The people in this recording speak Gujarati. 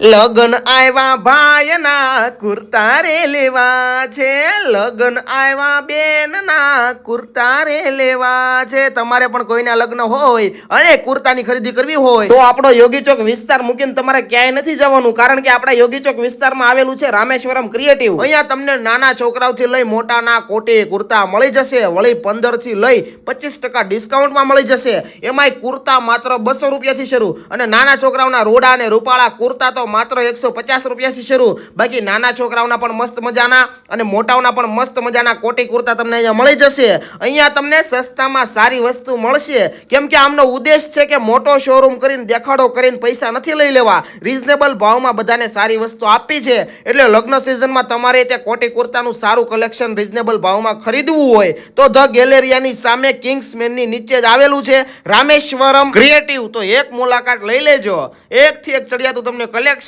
લગન આવ્યા ભાઈના કુર્તા રે લેવા છે. લગન આવ્યા બેનના કુર્તા રે લેવા છે. તમારે પણ કોઈના લગ્ન હોય અને કુર્તાની ખરીદી કરવી હોય તો આપણો યોગી ચોક વિસ્તાર મૂકીને તમારે ક્યાંય નથી જવાનું કારણ કે આપણા યોગી ચોક વિસ્તારમાં આવેલું છે રામેશ્વરમ ક્રિએટિવ અહીંયા તમને નાના છોકરાઓથી લઈ મોટાના કોટે કુર્તા મળી જશે. વળી પંદરથી લઈ પચીસ ટકા ડિસ્કાઉન્ટમાં મળી જશે. એમાંય કુર્તા માત્ર બસો રૂપિયાથી શરૂ અને નાના છોકરાઓના રોડા અને રૂપાળા કુર્તા તો માત્ર એકસો પચાસ રૂપિયાથી શરૂ. બાકી નાના છોકરાઓના પણ મસ્ત મજાના અને મોટાઓના પણ મસ્ત મજાના કોટી કુર્તા તમને અહીંયા મળી જશે. અહીંયા તમને સસ્તામાં સારી વસ્તુ મળશે. કેમ કે આમનો ઉદ્દેશ છે કે મોટો શોરૂમ કરીને, દેખાડો કરીને પૈસા નથી લઈ લેવા. રિઝનેબલ ભાવમાં બધાને સારી વસ્તુ આપી છે. એટલે લગ્ન સિઝનમાં તમારે ત્યાં કોટી કુર્તાનું સારું કલેક્શન રિઝનેબલ ભાવમાં ખરીદવું હોય, તો ધ ગેલેરિયાની સામે કિંગ્સમેનની નીચે જ આવેલું છે. રામેશ્વરમ ક્રિએટિવ તો એક મુલાકાત લઈ લેજો. એકથી એક ચડિયાતું તમને કલેક્શન